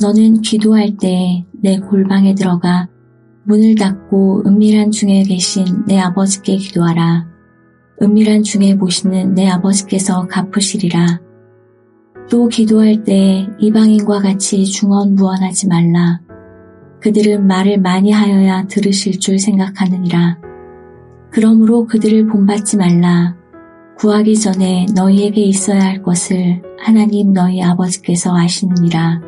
너는 기도할 때 내 골방에 들어가 문을 닫고 은밀한 중에 계신 내 아버지께 기도하라. 은밀한 중에 보시는 내 아버지께서 갚으시리라. 또 기도할 때 이방인과 같이 중언부언하지 말라. 그들은 말을 많이 하여야 들으실 줄 생각하느니라. 그러므로 그들을 본받지 말라. 구하기 전에 너희에게 있어야 할 것을 하나님 너희 아버지께서 아시느니라.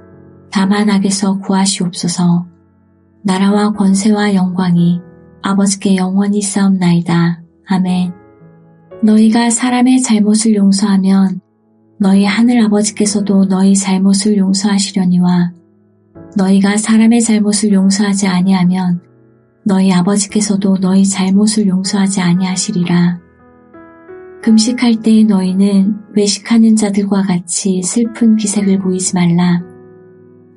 다만 악에서 구하시옵소서. 나라와 권세와 영광이 아버지께 영원히 싸움나이다. 아멘. 너희가 사람의 잘못을 용서하면 너희 하늘 아버지께서도 너희 잘못을 용서하시려니와 너희가 사람의 잘못을 용서하지 아니하면 너희 아버지께서도 너희 잘못을 용서하지 아니하시리라. 금식할 때 너희는 외식하는 자들과 같이 슬픈 기색을 보이지 말라.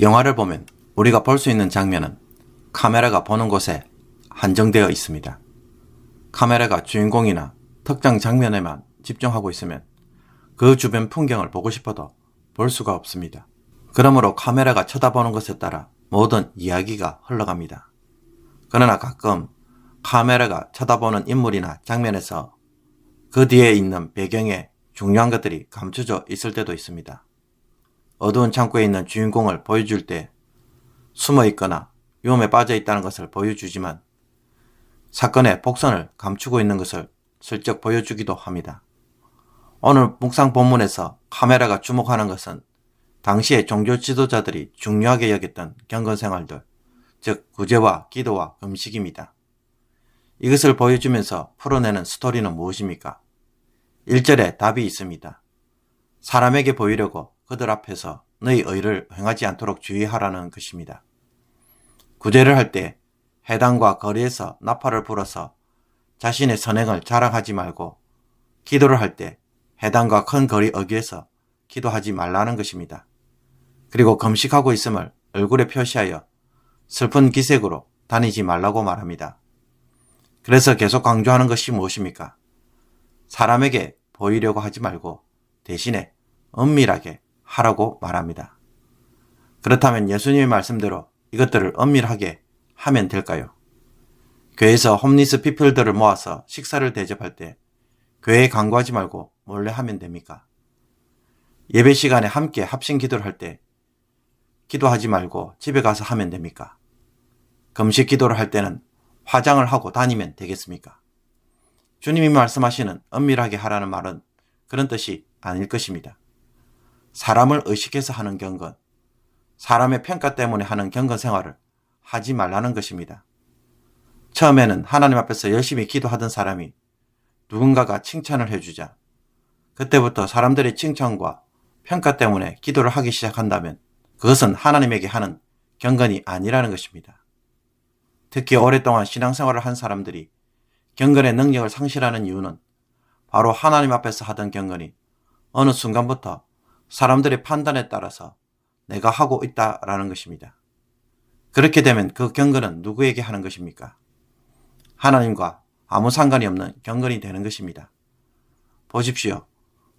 영화를 보면 우리가 볼 수 있는 장면은 카메라가 보는 곳에 한정되어 있습니다. 카메라가 주인공이나 특정 장면에만 집중하고 있으면 그 주변 풍경을 보고 싶어도 볼 수가 없습니다. 그러므로 카메라가 쳐다보는 것에 따라 모든 이야기가 흘러갑니다. 그러나 가끔 카메라가 쳐다보는 인물이나 장면에서 그 뒤에 있는 배경에 중요한 것들이 감춰져 있을 때도 있습니다. 어두운 창고에 있는 주인공을 보여줄 때 숨어 있거나 위험에 빠져 있다는 것을 보여주지만 사건의 복선을 감추고 있는 것을 슬쩍 보여주기도 합니다. 오늘 묵상 본문에서 카메라가 주목하는 것은 당시의 종교 지도자들이 중요하게 여겼던 경건 생활들, 즉 구제와 기도와 금식입니다. 이것을 보여주면서 풀어내는 스토리는 무엇입니까? 1절에 답이 있습니다. 사람에게 보이려고 그들 앞에서 너희 의를 행하지 않도록 주의하라는 것입니다. 구제를 할 때 해당과 거리에서 나팔을 불어서 자신의 선행을 자랑하지 말고 기도를 할 때 해당과 큰 거리 어귀에서 기도하지 말라는 것입니다. 그리고 금식하고 있음을 얼굴에 표시하여 슬픈 기색으로 다니지 말라고 말합니다. 그래서 계속 강조하는 것이 무엇입니까? 사람에게 보이려고 하지 말고 대신에 은밀하게 하라고 말합니다. 그렇다면 예수님의 말씀대로 이것들을 엄밀하게 하면 될까요? 교회에서 홈리스 피플들을 모아서 식사를 대접할 때 교회에 강구하지 말고 몰래 하면 됩니까? 예배 시간에 함께 합심 기도를 할 때 기도하지 말고 집에 가서 하면 됩니까? 금식 기도를 할 때는 화장을 하고 다니면 되겠습니까? 주님이 말씀하시는 엄밀하게 하라는 말은 그런 뜻이 아닐 것입니다. 사람을 의식해서 하는 경건, 사람의 평가 때문에 하는 경건 생활을 하지 말라는 것입니다. 처음에는 하나님 앞에서 열심히 기도하던 사람이 누군가가 칭찬을 해주자 그때부터 사람들의 칭찬과 평가 때문에 기도를 하기 시작한다면 그것은 하나님에게 하는 경건이 아니라는 것입니다. 특히 오랫동안 신앙생활을 한 사람들이 경건의 능력을 상실하는 이유는 바로 하나님 앞에서 하던 경건이 어느 순간부터 사람들의 판단에 따라서 내가 하고 있다라는 것입니다. 그렇게 되면 그 경건은 누구에게 하는 것입니까? 하나님과 아무 상관이 없는 경건이 되는 것입니다. 보십시오.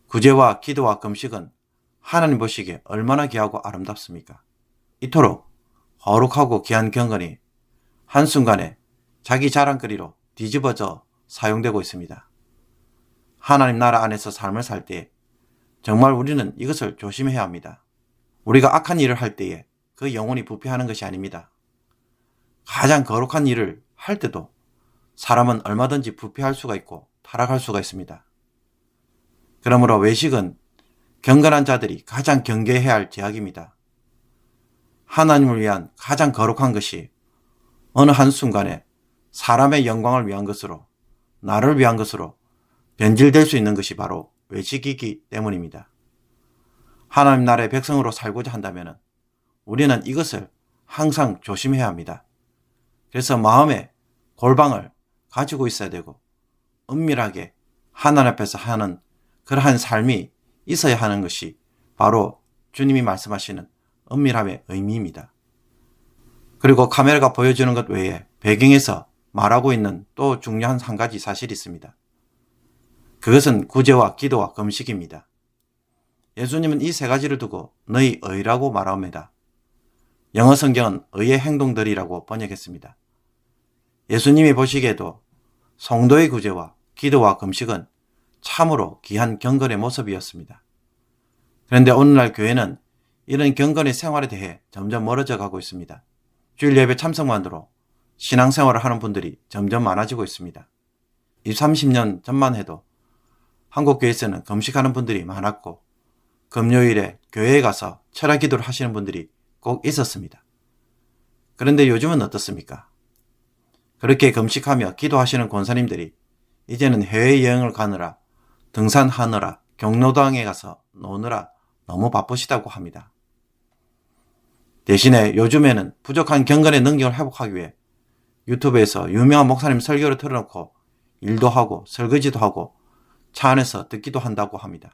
구제와 기도와 금식은 하나님 보시기에 얼마나 귀하고 아름답습니까? 이토록 거룩하고 귀한 경건이 한순간에 자기 자랑거리로 뒤집어져 사용되고 있습니다. 하나님 나라 안에서 삶을 살 때 정말 우리는 이것을 조심해야 합니다. 우리가 악한 일을 할 때에 그 영혼이 부패하는 것이 아닙니다. 가장 거룩한 일을 할 때도 사람은 얼마든지 부패할 수가 있고 타락할 수가 있습니다. 그러므로 외식은 경건한 자들이 가장 경계해야 할 제약입니다. 하나님을 위한 가장 거룩한 것이 어느 한순간에 사람의 영광을 위한 것으로 나를 위한 것으로 변질될 수 있는 것이 바로 외식이기 때문입니다. 하나님 나라의 백성으로 살고자 한다면 우리는 이것을 항상 조심해야 합니다. 그래서 마음에 골방을 가지고 있어야 되고 은밀하게 하나님 앞에서 하는 그러한 삶이 있어야 하는 것이 바로 주님이 말씀하시는 은밀함의 의미입니다. 그리고 카메라가 보여주는 것 외에 배경에서 말하고 있는 또 중요한 한 가지 사실이 있습니다. 그것은 구제와 기도와 금식입니다. 예수님은 이 세 가지를 두고 너희 의라고 말합니다. 영어 성경은 의의 행동들이라고 번역했습니다. 예수님이 보시기에도 성도의 구제와 기도와 금식은 참으로 귀한 경건의 모습이었습니다. 그런데 오늘날 교회는 이런 경건의 생활에 대해 점점 멀어져 가고 있습니다. 주일 예배 참석만으로 신앙생활을 하는 분들이 점점 많아지고 있습니다. 20, 30년 전만 해도 한국 교회에서는 금식하는 분들이 많았고 금요일에 교회에 가서 철학 기도를 하시는 분들이 꼭 있었습니다. 그런데 요즘은 어떻습니까? 그렇게 금식하며 기도하시는 권사님들이 이제는 해외여행을 가느라 등산하느라 경로당에 가서 노느라 너무 바쁘시다고 합니다. 대신에 요즘에는 부족한 경건의 능력을 회복하기 위해 유튜브에서 유명한 목사님 설교를 틀어놓고 일도 하고 설거지도 하고 차 안에서 듣기도 한다고 합니다.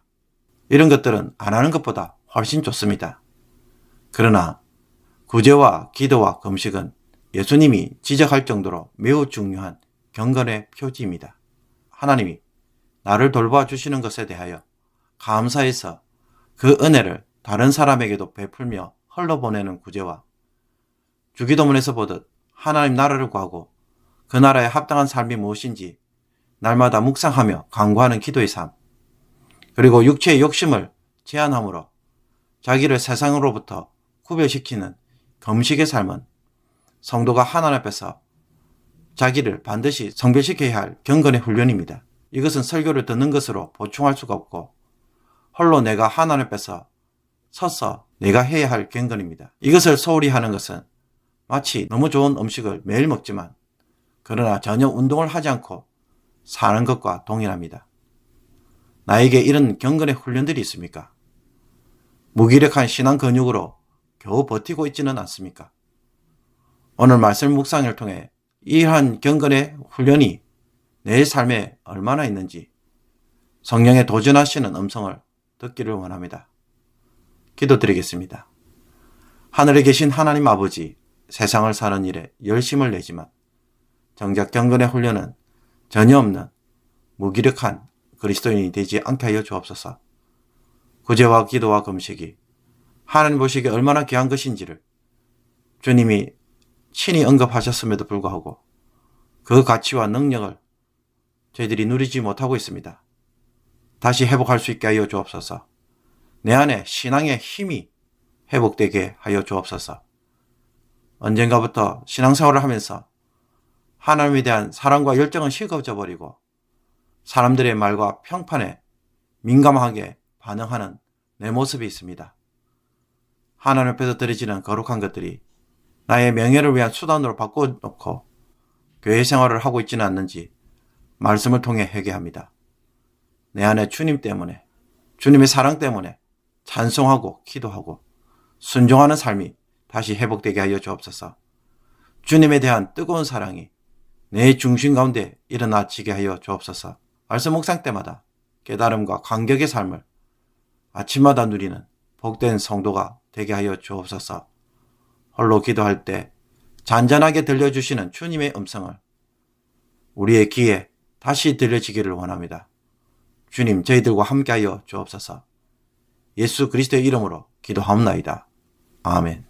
이런 것들은 안 하는 것보다 훨씬 좋습니다. 그러나 구제와 기도와 금식은 예수님이 지적할 정도로 매우 중요한 경건의 표지입니다. 하나님이 나를 돌봐 주시는 것에 대하여 감사해서 그 은혜를 다른 사람에게도 베풀며 흘러보내는 구제와 주기도문에서 보듯 하나님 나라를 구하고 그 나라에 합당한 삶이 무엇인지 날마다 묵상하며 강구하는 기도의 삶, 그리고 육체의 욕심을 제한함으로 자기를 세상으로부터 구별시키는 금식의 삶은 성도가 하나님 앞에서 자기를 반드시 성별시켜야 할 경건의 훈련입니다. 이것은 설교를 듣는 것으로 보충할 수가 없고 홀로 내가 하나님 앞에서 서서 내가 해야 할 경건입니다. 이것을 소홀히 하는 것은 마치 너무 좋은 음식을 매일 먹지만 그러나 전혀 운동을 하지 않고 사는 것과 동일합니다. 나에게 이런 경건의 훈련들이 있습니까? 무기력한 신앙 근육으로 겨우 버티고 있지는 않습니까? 오늘 말씀 묵상을 통해 이러한 경건의 훈련이 내 삶에 얼마나 있는지 성령에 도전하시는 음성을 듣기를 원합니다. 기도드리겠습니다. 하늘에 계신 하나님 아버지, 세상을 사는 일에 열심을 내지만 정작 경건의 훈련은 전혀 없는 무기력한 그리스도인이 되지 않게 하여 주옵소서. 구제와 기도와 금식이 하나님 보시기에 얼마나 귀한 것인지를 주님이 친히 언급하셨음에도 불구하고 그 가치와 능력을 저희들이 누리지 못하고 있습니다. 다시 회복할 수 있게 하여 주옵소서. 내 안에 신앙의 힘이 회복되게 하여 주옵소서. 언젠가부터 신앙생활을 하면서 하나님에 대한 사랑과 열정은 식어져 버리고 사람들의 말과 평판에 민감하게 반응하는 내 모습이 있습니다. 하나님 앞에서 드려지는 거룩한 것들이 나의 명예를 위한 수단으로 바꿔놓고 교회 생활을 하고 있지는 않는지 말씀을 통해 회개합니다. 내 안에 주님 때문에, 주님의 사랑 때문에 찬송하고 기도하고 순종하는 삶이 다시 회복되게 하여 주옵소서. 주님에 대한 뜨거운 사랑이 내 중심 가운데 일어나지게 하여 주옵소서. 말씀 묵상 때마다 깨달음과 감격의 삶을 아침마다 누리는 복된 성도가 되게 하여 주옵소서. 홀로 기도할 때 잔잔하게 들려주시는 주님의 음성을 우리의 귀에 다시 들려지기를 원합니다. 주님, 저희들과 함께하여 주옵소서. 예수 그리스도의 이름으로 기도하옵나이다. 아멘.